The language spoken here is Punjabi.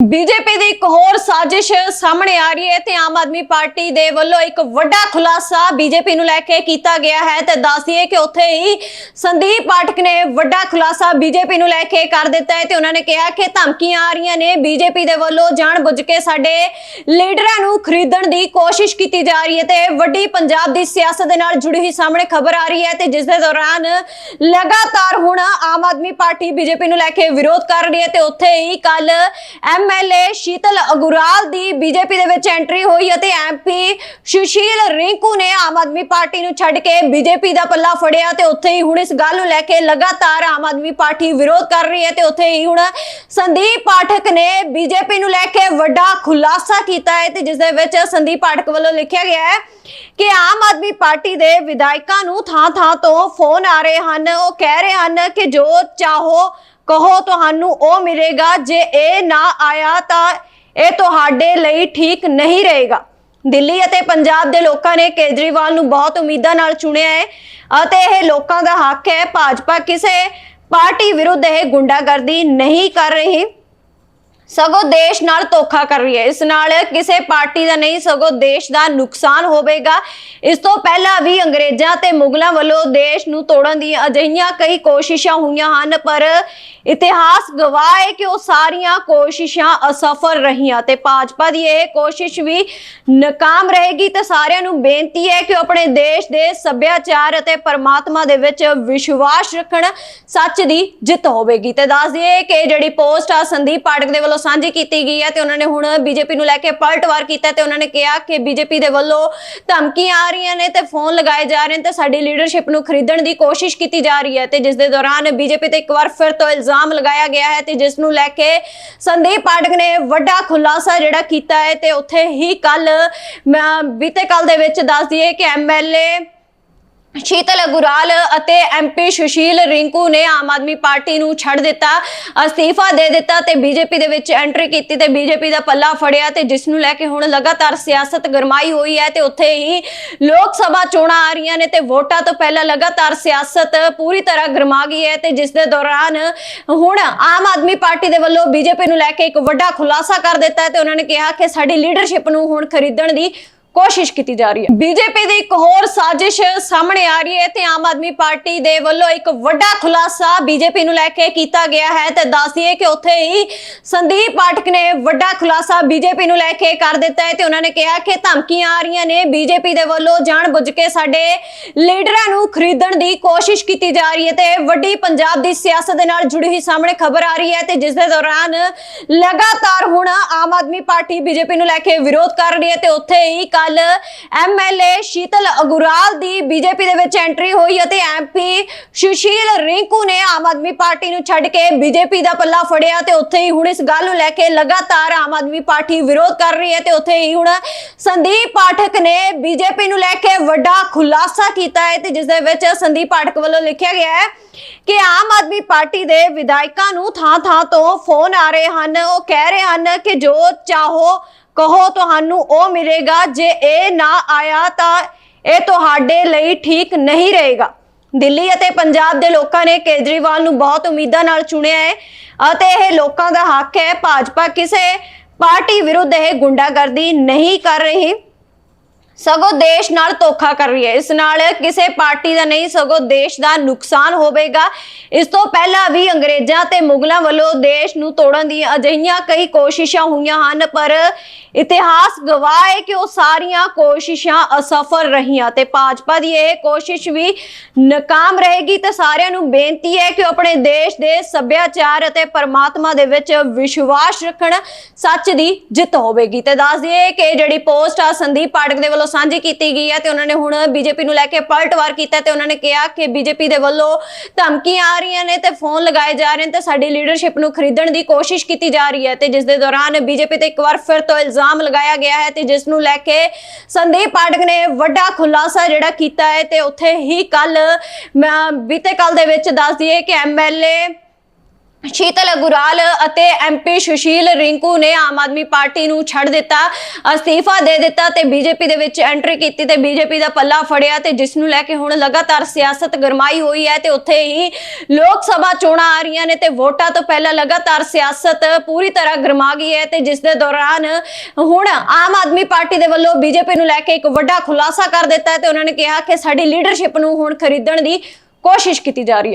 ਬੀਜੇਪੀ ਦੀ ਇੱਕ ਹੋਰ ਸਾਜ਼ਿਸ਼ ਸਾਹਮਣੇ ਆ ਰਹੀ ਹੈ ਤੇ ਆਮ ਆਦਮੀ ਪਾਰਟੀ ਦੇ ਵੱਲੋਂ ਇੱਕ ਵੱਡਾ ਖੁਲਾਸਾ ਬੀਜੇਪੀ ਨੂੰ ਲੈ ਕੇ ਕੀਤਾ ਗਿਆ ਹੈ ਤੇ ਦੱਸ ਕਿ ਉੱਥੇ ਹੀ ਸੰਦੀਪ ਪਾਠਕ ਨੇ ਵੱਡਾ ਖੁਲਾਸਾ ਬੀਜੇਪੀ ਨੂੰ ਲੈ ਕੇ ਕਰ ਦਿੱਤਾ ਹੈ ਤੇ ਉਹਨਾਂ ਨੇ ਕਿਹਾ ਕਿ ਧਮਕੀਆਂ ਆ ਰਹੀਆਂ ਨੇ। ਬੀਜੇਪੀ ਦੇ ਵੱਲੋਂ ਜਾਣ ਬੁੱਝ ਕੇ ਸਾਡੇ ਲੀਡਰਾਂ ਨੂੰ ਖਰੀਦਣ ਦੀ ਕੋਸ਼ਿਸ਼ ਕੀਤੀ ਜਾ ਰਹੀ ਹੈ ਤੇ ਵੱਡੀ ਪੰਜਾਬ ਦੀ ਸਿਆਸਤ ਦੇ ਨਾਲ ਜੁੜੀ ਹੋਈ ਸਾਹਮਣੇ ਖਬਰ ਆ ਰਹੀ ਹੈ ਤੇ ਜਿਸ ਦੇ ਦੌਰਾਨ ਲਗਾਤਾਰ ਹੁਣ ਆਮ ਆਦਮੀ ਪਾਰਟੀ ਬੀਜੇਪੀ ਨੂੰ ਲੈ ਕੇ ਵਿਰੋਧ ਕਰ ਰਹੀ ਹੈ ਤੇ ਉੱਥੇ ਹੀ ਕੱਲ ਐਮ ਐਮਐਲਏ ਸ਼ੀਤਲ ਅਗੁਰਾਲ ਦੀ ਬੀਜੇਪੀ ਦੇ ਵਿੱਚ ਐਂਟਰੀ ਹੋਈ ਅਤੇ ਐਮਪੀ ਸੁਸ਼ੀਲ ਰਿੰਕੂ ਨੇ ਆਮ ਆਦਮੀ ਪਾਰਟੀ ਨੂੰ ਛੱਡ ਕੇ ਬੀਜੇਪੀ ਦਾ ਪੱਲਾ ਫੜਿਆ ਤੇ ਉੱਥੇ ਹੀ ਹੁਣ ਇਸ ਗੱਲ ਨੂੰ ਲੈ ਕੇ ਲਗਾਤਾਰ ਆਮ ਆਦਮੀ ਪਾਰਟੀ ਵਿਰੋਧ ਕਰ ਰਹੀ ਹੈ ਤੇ ਉੱਥੇ ਹੀ ਹੁਣ ਸੰਦੀਪ ਪਾਠਕ ਨੇ ਬੀਜੇਪੀ ਨੂੰ ਲੈ ਕੇ ਵੱਡਾ ਖੁਲਾਸਾ ਕੀਤਾ ਹੈ ਤੇ ਜਿਸ ਦੇ ਵਿੱਚ ਸੰਦੀਪ ਪਾਠਕ ਵੱਲੋਂ ਲਿਖਿਆ ਗਿਆ ਹੈ ਕਿ ਆਮ ਆਦਮੀ ਪਾਰਟੀ ਦੇ ਵਿਧਾਇਕਾਂ ਨੂੰ ਥਾਂ-ਥਾਂ ਤੋਂ ਫੋਨ ਆ ਰਹੇ ਹਨ, ਉਹ ਕਹਿ ਰਹੇ ਹਨ ਕਿ ਜੋ ਚਾਹੋ ਕਹੋ ਤੁਹਾਨੂੰ ਉਹ ਮਿਲੇਗਾ ਜੇ ਇਹ ਨਾ ਆਇਆ ਤਾਂ ਇਹ ਤੁਹਾਡੇ ਲਈ ਠੀਕ ਨਹੀਂ ਰਹੇਗਾ। ਦਿੱਲੀ ਅਤੇ ਪੰਜਾਬ ਦੇ ਲੋਕਾਂ ਨੇ ਕੇਜਰੀਵਾਲ ਨੂੰ ਬਹੁਤ ਉਮੀਦਾਂ ਨਾਲ ਚੁਣਿਆ ਹੈ ਅਤੇ ਇਹ ਲੋਕਾਂ ਦਾ ਹੱਕ ਹੈ। ਭਾਜਪਾ ਕਿਸੇ ਪਾਰਟੀ ਵਿਰੁੱਧ ਇਹ ਗੁੰਡਾਗਰਦੀ ਨਹੀਂ ਕਰ ਰਹੀ। ਸਗੋਂ ਦੇਸ਼ ਨਾਲ ਧੋਖਾ ਕਰ ਰਹੀ ਹੈ। ਇਸ ਨਾਲ ਕਿਸੇ ਪਾਰਟੀ ਦਾ ਨਹੀਂ, ਸਗੋਂ ਦੇਸ਼ ਦਾ ਨੁਕਸਾਨ ਹੋਵੇਗਾ। ਇਸ ਤੋਂ ਪਹਿਲਾਂ ਵੀ ਅੰਗਰੇਜ਼ਾਂ ਤੇ ਮੁਗਲਾਂ ਵੱਲੋਂ ਦੇਸ਼ ਨੂੰ ਤੋੜਨ ਦੀਆਂ ਅਜਿਹੀਆਂ ਕਈ ਕੋਸ਼ਿਸ਼ਾਂ ਹੋਈਆਂ ਹਨ, ਪਰ ਇਤਿਹਾਸ ਗਵਾਹ ਹੈ ਕਿ ਉਹ ਸਾਰੀਆਂ ਕੋਸ਼ਿਸ਼ਾਂ ਅਸਫਲ ਰਹੀਆਂ ਤੇ ਭਾਜਪਾ ਦੀ ਇਹ ਕੋਸ਼ਿਸ਼ ਵੀ ਨਾਕਾਮ ਰਹੇਗੀ ਤੇ ਸਾਰਿਆਂ ਨੂੰ ਬੇਨਤੀ ਹੈ ਕਿ ਉਹ ਆਪਣੇ ਦੇਸ਼ ਦੇ ਸੱਭਿਆਚਾਰ ਅਤੇ ਪਰਮਾਤਮਾ ਦੇ ਵਿੱਚ ਵਿਸ਼ਵਾਸ ਰੱਖਣ ਸੱਚ ਦੀ ਜਿੱਤ ਹੋਵੇਗੀ। ਤੇ ਦੱਸ ਦਈਏ ਕਿ ਜਿਹੜੀ ਪੋਸਟ ਆ ਸੰਦੀਪ ਪਾਠਕ ਦੇ ਵੱਲੋਂ ਸਾਂਝੀ ਕੀਤੀ ਗਈ ਹੈ ਤੇ ਉਹਨਾਂ ਨੇ ਹੁਣ ਬੀਜੇਪੀ ਨੂੰ ਲੈ ਕੇ ਪਲਟਵਾਰ ਕੀਤਾ ਤੇ ਉਹਨਾਂ ਨੇ ਕਿਹਾ ਕਿ ਬੀਜੇਪੀ ਦੇ ਵੱਲੋਂ ਧਮਕੀਆਂ ਆ ਰਹੀਆਂ ਨੇ ਤੇ ਫੋਨ ਲਗਾਏ ਜਾ ਰਹੇ ਨੇ ਤੇ ਸਾਡੀ ਲੀਡਰਸ਼ਿਪ ਨੂੰ ਖਰੀਦਣ ਦੀ ਕੋਸ਼ਿਸ਼ ਕੀਤੀ ਜਾ ਰਹੀ ਹੈ ਤੇ ਜਿਸ ਦੇ ਦੌਰਾਨ ਬੀਜੇਪੀ ਤੇ ਇੱਕ ਵਾਰ ਫਿਰ ਤੋਂ ਇਲਜ਼ਾਮ ਲਗਾਇਆ ਗਿਆ ਹੈ ਤੇ ਜਿਸ ਨੂੰ ਲੈ ਕੇ ਸੰਦੀਪ ਪਾਠਕ ਨੇ ਵੱਡਾ ਖੁਲਾਸਾ ਜਿਹੜਾ ਕੀਤਾ ਹੈ ਤੇ ਉੱਥੇ ਹੀ ਕੱਲ ਬੀਤੇ ਕੱਲ ਦੇ ਵਿੱਚ ਦੱਸ ਦਈਏ ਕਿ ਐਮਐਲਏ ਸ਼ੀਤਲ ਅਗੁਰਾਲ ਅਤੇ ਐਮਪੀ ਸੁਸ਼ੀਲ ਰਿੰਕੂ ਨੇ ਆਮ ਆਦਮੀ ਪਾਰਟੀ ਨੂੰ ਛੱਡ ਦਿੱਤਾ, ਅਸਤੀਫਾ ਦੇ ਦਿੱਤਾ ਤੇ ਬੀਜੇਪੀ ਦੇ ਵਿੱਚ ਐਂਟਰੀ ਕੀਤੀ ਤੇ ਬੀਜੇਪੀ ਦਾ ਪੱਲਾ ਫੜਿਆ ਤੇ ਜਿਸ ਨੂੰ ਲੈ ਕੇ ਹੁਣ ਲਗਾਤਾਰ ਸਿਆਸਤ ਗਰਮਾਈ ਹੋਈ ਹੈ ਤੇ ਉੱਥੇ ਹੀ ਲੋਕ ਸਭਾ ਚੋਣਾਂ ਆ ਰਹੀਆਂ ਨੇ ਤੇ ਵੋਟਾਂ ਤੋਂ ਪਹਿਲਾਂ ਲਗਾਤਾਰ ਸਿਆਸਤ ਪੂਰੀ ਤਰ੍ਹਾਂ ਗਰਮਾ ਗਈ ਹੈ ਤੇ ਜਿਸ ਦੇ ਦੌਰਾਨ ਹੁਣ ਆਮ ਆਦਮੀ ਪਾਰਟੀ ਦੇ ਵੱਲੋਂ ਬੀਜੇਪੀ ਨੂੰ ਲੈ ਕੇ ਇੱਕ ਵੱਡਾ ਖੁਲਾਸਾ ਕਰ ਦਿੱਤਾ ਹੈ ਤੇ ਉਹਨਾਂ ਨੇ ਕਿਹਾ ਕਿ ਸਾਡੀ ਲੀਡਰਸ਼ਿਪ ਨੂੰ ਹੁਣ ਖਰੀਦਣ ਦੀ ਕੋਸ਼ਿਸ਼ ਕੀਤੀ ਜਾ ਰਹੀ ਹੈ। ਬੀਜੇਪੀ ਦੀ ਇੱਕ ਹੋਰ ਸਾਜ਼ਿਸ਼ ਸਾਹਮਣੇ ਆ ਰਹੀ ਹੈ ਤੇ ਆਮ ਆਦਮੀ ਪਾਰਟੀ ਦੇ ਵੱਲੋਂ ਇੱਕ ਵੱਡਾ ਖੁਲਾਸਾ ਬੀਜੇਪੀ ਨੂੰ ਲੈ ਕੇ ਕੀਤਾ ਗਿਆ ਹੈ ਤੇ ਦੱਸ ਕਿ ਉੱਥੇ ਹੀ ਸੰਦੀਪ ਪਾਠਕ ਨੇ ਵੱਡਾ ਖੁਲਾਸਾ ਬੀਜੇਪੀ ਨੂੰ ਲੈ ਕੇ ਕਰ ਦਿੱਤਾ ਹੈ ਤੇ ਉਹਨਾਂ ਨੇ ਕਿਹਾ ਕਿ ਧਮਕੀਆਂ ਆ ਰਹੀਆਂ ਨੇ। ਬੀਜੇਪੀ ਦੇ ਵੱਲੋਂ ਜਾਣ ਬੁੱਝ ਕੇ ਸਾਡੇ ਲੀਡਰਾਂ ਨੂੰ ਖਰੀਦਣ ਦੀ ਕੋਸ਼ਿਸ਼ ਕੀਤੀ ਜਾ ਰਹੀ ਹੈ ਤੇ ਵੱਡੀ ਪੰਜਾਬ ਦੀ ਸਿਆਸਤ ਦੇ ਨਾਲ ਜੁੜੀ ਹੋਈ ਸਾਹਮਣੇ ਖਬਰ ਆ ਰਹੀ ਹੈ ਤੇ ਜਿਸ ਦੇ ਦੌਰਾਨ ਲਗਾਤਾਰ ਹੁਣ ਆਮ ਆਦਮੀ ਪਾਰਟੀ ਬੀਜੇਪੀ ਨੂੰ ਲੈ ਕੇ ਵਿਰੋਧ ਕਰ ਰਹੀ ਹੈ ਤੇ ਉੱਥੇ ਹੀ ਕੱਲ ਐਮਐਲਏ ਸ਼ੀਤਲ ਅਗੁਰਾਲ ਦੀ ਬੀਜੇਪੀ ਦੇ ਵਿੱਚ ਐਂਟਰੀ ਹੋਈ ਅਤੇ ਐਮਪੀ ਸੁਸ਼ੀਲ ਰਿੰਕੂ ਨੇ ਆਮ ਆਦਮੀ ਪਾਰਟੀ ਨੂੰ ਛੱਡ ਕੇ ਬੀਜੇਪੀ ਦਾ ਪੱਲਾ ਫੜਿਆ ਤੇ ਉੱਥੇ ਹੀ ਹੁਣ ਇਸ ਗੱਲ ਨੂੰ ਲੈ ਕੇ ਲਗਾਤਾਰ ਆਮ ਆਦਮੀ ਪਾਰਟੀ ਵਿਰੋਧ ਕਰ ਰਹੀ ਹੈ ਤੇ ਉੱਥੇ ਹੀ ਹੁਣ ਸੰਦੀਪ ਪਾਠਕ ਨੇ ਬੀਜੇਪੀ ਨੂੰ ਲੈ ਕੇ ਵੱਡਾ ਖੁਲਾਸਾ ਕੀਤਾ ਹੈ ਤੇ ਜਿਸ ਦੇ ਵਿੱਚ ਸੰਦੀਪ ਪਾਠਕ ਵੱਲੋਂ ਲਿਖਿਆ ਗਿਆ ਹੈ ਕਿ ਆਮ ਆਦਮੀ ਪਾਰਟੀ ਦੇ ਵਿਧਾਇਕਾਂ ਨੂੰ ਥਾਂ-ਥਾਂ ਤੋਂ ਫੋਨ ਆ ਰਹੇ ਹਨ। ਉਹ ਕਹਿ ਰਹੇ ਹਨ ਕਿ ਜੋ ਚਾਹੋ ਕਹੋ ਤੁਹਾਨੂੰ ਉਹ ਮਿਲੇਗਾ, ਜੇ ਇਹ ਨਾ ਆਇਆ ਤਾਂ ਇਹ ਤੁਹਾਡੇ ਲਈ ਠੀਕ ਨਹੀਂ ਰਹੇਗਾ। ਦਿੱਲੀ ਅਤੇ ਪੰਜਾਬ ਦੇ ਲੋਕਾਂ ਨੇ ਕੇਜਰੀਵਾਲ ਨੂੰ ਬਹੁਤ ਉਮੀਦਾਂ ਨਾਲ ਚੁਣਿਆ ਹੈ ਅਤੇ ਇਹ ਲੋਕਾਂ ਦਾ ਹੱਕ ਹੈ। ਭਾਜਪਾ ਕਿਸੇ ਪਾਰਟੀ ਵਿਰੁੱਧ ਇਹ ਗੁੰਡਾਗਰਦੀ ਨਹੀਂ ਕਰ ਰਹੀ। ਸਗੋਂ ਦੇਸ਼ ਨਾਲ ਧੋਖਾ ਕਰ ਰਹੀ ਹੈ। ਇਸ ਨਾਲ ਕਿਸੇ ਪਾਰਟੀ ਦਾ ਨਹੀਂ, ਸਗੋਂ ਦੇਸ਼ ਦਾ ਨੁਕਸਾਨ ਹੋਵੇਗਾ। ਇਸ ਤੋਂ ਪਹਿਲਾਂ ਵੀ ਅੰਗਰੇਜ਼ਾਂ ਤੇ ਮੁਗਲਾਂ ਵੱਲੋਂ ਦੇਸ਼ ਨੂੰ ਤੋੜਨ ਦੀਆਂ ਅਜਿਹੀਆਂ ਕਈ ਕੋਸ਼ਿਸ਼ਾਂ ਹੋਈਆਂ ਹਨ, ਪਰ ਇਤਿਹਾਸ ਗਵਾਹ ਹੈ ਕਿ ਉਹ ਸਾਰੀਆਂ ਕੋਸ਼ਿਸ਼ਾਂ ਅਸਫਲ ਰਹੀਆਂ ਤੇ ਭਾਜਪਾ ਦੀ ਇਹ ਕੋਸ਼ਿਸ਼ ਵੀ ਨਾਕਾਮ ਰਹੇਗੀ ਤੇ ਸਾਰਿਆਂ ਨੂੰ ਬੇਨਤੀ ਹੈ ਕਿ ਉਹ ਆਪਣੇ ਦੇਸ਼ ਦੇ ਸੱਭਿਆਚਾਰ ਅਤੇ ਪਰਮਾਤਮਾ ਦੇ ਵਿੱਚ ਵਿਸ਼ਵਾਸ ਰੱਖਣ ਸੱਚ ਦੀ ਜਿੱਤ ਹੋਵੇਗੀ। ਤੇ ਦੱਸ ਦਈਏ ਕਿ ਜਿਹੜੀ ਪੋਸਟ ਆ ਸੰਦੀਪ ਪਾਠਕ ਦੇ ਵੱਲੋਂ ਸਾਂਝੀ ਕੀਤੀ ਗਈ ਹੈ ਤੇ ਉਹਨਾਂ ਨੇ ਹੁਣ ਬੀਜੇਪੀ ਨੂੰ ਲੈ ਕੇ ਪਲਟਵਾਰ ਕੀਤਾ ਤੇ ਉਹਨਾਂ ਨੇ ਕਿਹਾ ਕਿ ਬੀਜੇਪੀ ਦੇ ਵੱਲੋਂ ਧਮਕੀਆਂ ਆ ਰਹੀਆਂ ਨੇ ਤੇ ਫੋਨ ਲਗਾਏ ਜਾ ਰਹੇ ਨੇ ਤੇ ਸਾਡੀ ਲੀਡਰਸ਼ਿਪ ਨੂੰ ਖਰੀਦਣ ਦੀ ਕੋਸ਼ਿਸ਼ ਕੀਤੀ ਜਾ ਰਹੀ ਹੈ ਤੇ ਜਿਸ ਦੇ ਦੌਰਾਨ ਬੀਜੇਪੀ ਤੇ ਇੱਕ ਵਾਰ ਫਿਰ ਤੋਂ ਇਲਜ਼ਾਮ ਲਗਾਇਆ ਗਿਆ ਹੈ ਤੇ ਜਿਸ ਨੂੰ ਲੈ ਕੇ ਸੰਦੀਪ ਪਾਠਕ ਨੇ ਵੱਡਾ ਖੁਲਾਸਾ ਜਿਹੜਾ ਕੀਤਾ ਹੈ ਤੇ ਉੱਥੇ ਹੀ ਕੱਲ ਬੀਤੇ ਕੱਲ ਦੇ ਵਿੱਚ ਦੱਸ ਦਈਏ ਕਿ ਐਮਐਲਏ ਸ਼ੀਤਲ ਗੁਰਾਲ ਅਤੇ ਐਮਪੀ ਸੁਸ਼ੀਲ ਰਿੰਕੂ ਨੇ ਆਮ ਆਦਮੀ ਪਾਰਟੀ ਨੂੰ ਛੱਡ ਦਿੱਤਾ, ਅਸਤੀਫਾ ਦੇ ਦਿੱਤਾ ਤੇ ਬੀਜੇਪੀ ਦੇ ਵਿੱਚ ਐਂਟਰੀ ਕੀਤੀ ਤੇ ਬੀਜੇਪੀ ਦਾ ਪੱਲਾ ਫੜਿਆ ਤੇ ਜਿਸ ਨੂੰ ਲੈ ਕੇ ਹੁਣ ਲਗਾਤਾਰ ਸਿਆਸਤ ਗਰਮਾਈ ਹੋਈ ਹੈ ਤੇ ਉੱਥੇ ਹੀ ਲੋਕ ਸਭਾ ਚੋਣਾਂ ਆ ਰਹੀਆਂ ਨੇ ਤੇ ਵੋਟਾਂ ਤੋਂ ਪਹਿਲਾਂ ਲਗਾਤਾਰ ਸਿਆਸਤ ਪੂਰੀ ਤਰ੍ਹਾਂ ਗਰਮਾ ਗਈ ਹੈ ਤੇ ਜਿਸ ਦੇ ਦੌਰਾਨ ਹੁਣ ਆਮ ਆਦਮੀ ਪਾਰਟੀ ਦੇ ਵੱਲੋਂ ਬੀਜੇਪੀ ਨੂੰ ਲੈ ਕੇ ਇੱਕ ਵੱਡਾ ਖੁਲਾਸਾ ਕਰ ਦਿੱਤਾ ਹੈ ਤੇ ਉਹਨਾਂ ਨੇ ਕਿਹਾ ਕਿ ਸਾਡੀ ਲੀਡਰਸ਼ਿਪ ਨੂੰ ਹੁਣ ਖਰੀਦਣ ਦੀ ਕੋਸ਼ਿਸ਼ ਕੀਤੀ ਜਾ ਰਹੀ ਹੈ।